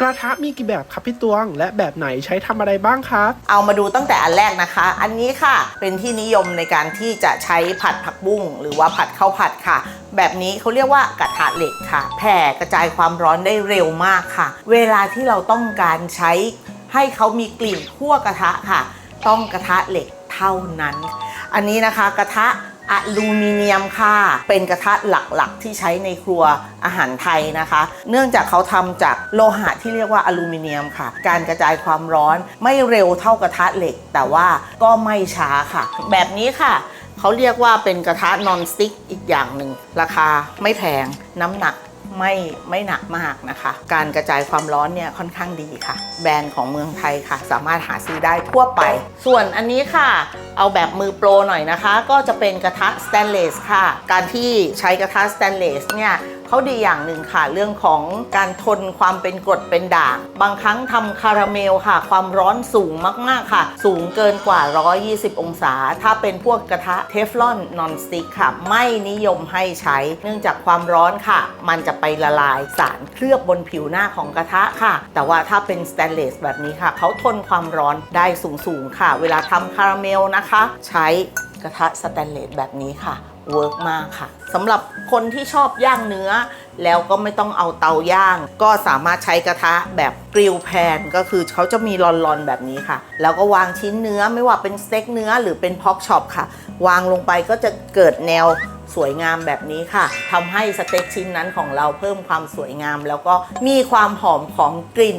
กระทะมีกี่แบบครับพี่ตวง และแบบไหนใช้ทำอะไรบ้างครับ เอามาดูตั้งแต่อันแรกนะคะ อันนี้ค่ะเป็นที่นิยมในการที่จะใช้ผัดผักบุ้งหรือว่าผัดข้าวผัดค่ะ แบบนี้เขาเรียกว่ากระทะเหล็กค่ะ แผ่กระจายความร้อนได้เร็วมากค่ะ เวลาที่เราต้องการใช้ให้เขามีกลิ่นทั่วกระทะค่ะ ต้องกระทะเหล็กเท่านั้น อันนี้นะคะกระทะ อลูมิเนียมค่ะ เป็นกระทะหลักๆ ที่ใช้ในครัวอาหารไทยนะคะ เนื่องจากเขาทำจากโลหะที่เรียกว่าอลูมิเนียมค่ะ การกระจายความร้อนไม่เร็วเท่ากระทะเหล็ก แต่ว่าก็ไม่ช้าค่ะ แบบนี้ค่ะเขาเรียกว่าเป็นกระทะนอนสติ๊กอีกอย่างหนึ่ง ราคาไม่แพงน้ำหนัก ไม่ไม่หนักมากนะคะ การกระจายความร้อนเนี่ยค่อนข้างดีค่ะ แบรนด์ของเมืองไทยค่ะ สามารถหาซื้อได้ทั่วไป ส่วนอันนี้ค่ะ เอาแบบมือโปรหน่อยนะคะ ก็จะเป็นกระทะสแตนเลสค่ะ การที่ใช้กระทะสแตนเลสเนี่ย เขาดีอย่างหนึ่งค่ะเรื่องของการทนความเป็นกรดเป็นด่าง บางครั้งทำคาราเมลค่ะ ความร้อนสูงมากๆค่ะ สูงเกินกว่า 120 องศา ถ้าเป็นพวกกระทะเทฟลอนนอนสติกค่ะ ไม่นิยมให้ใช้ เนื่องจากความร้อนค่ะ มันจะไปละลายสารเคลือบบนผิวหน้าของกระทะค่ะ แต่ว่าถ้าเป็นสแตนเลสแบบนี้ค่ะ เขาทนความร้อนได้สูงๆค่ะ เวลาทำคาราเมลนะคะ ใช้กระทะสแตนเลสแบบนี้ค่ะ เวิร์กมากค่ะสำหรับคนที่ชอบย่างเนื้อ แล้วก็ไม่ต้องเอาเตาย่าง ก็สามารถใช้กระทะแบบกริลแพนก็คือเขาจะมีลอนๆแบบนี้ค่ะ แล้วก็วางชิ้นเนื้อไม่ว่าเป็นสเต็กเนื้อหรือเป็นพ็อกช็อปค่ะ วางลงไปก็จะเกิดแนวสวยงามแบบนี้ค่ะทำให้สเต็กชิ้นนั้นของเราเพิ่มความสวยงาม แล้วก็มีความหอมของกลิ่น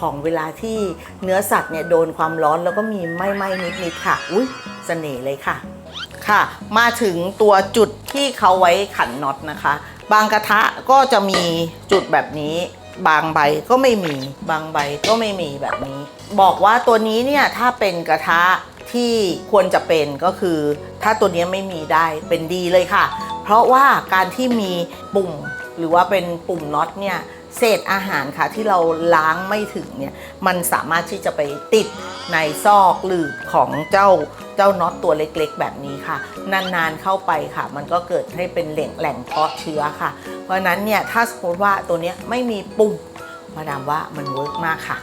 ของเวลาที่เนื้อสัตว์เนี่ยโดนความร้อนแล้วก็มีไหม้ๆนิดๆค่ะ อุ้ยเสน่ห์เลยค่ะ ค่ะ มาถึงตัวจุดที่เขาไว้ขันน็อตนะคะ บางกระทะก็จะมีจุดแบบนี้ บางใบก็ไม่มี บางใบก็ไม่มีแบบนี้ บอกว่าตัวนี้เนี่ยถ้าเป็นกระทะที่ควรจะเป็นก็คือ ถ้าตัวนี้ไม่มีได้เป็นดีเลยค่ะ เพราะว่าการที่มีปุ่มหรือว่าเป็นปุ่มน็อตเนี่ย เศษอาหารค่ะที่เราล้างไม่ถึงเนี่ยมันสามารถที่จะไปติดในซอกหลืบของเจ้าเจ้าน็อตตัวเล็กๆ แบบนี้ค่ะ นานๆเข้าไปค่ะ มันก็เกิดให้เป็นแหล่งแหล่งเพาะเชื้อค่ะ เพราะนั้นเนี่ยถ้าสมมติว่าตัวเนี้ยไม่มีปุ่มมาดามว่ามันเวิร์กมากค่ะ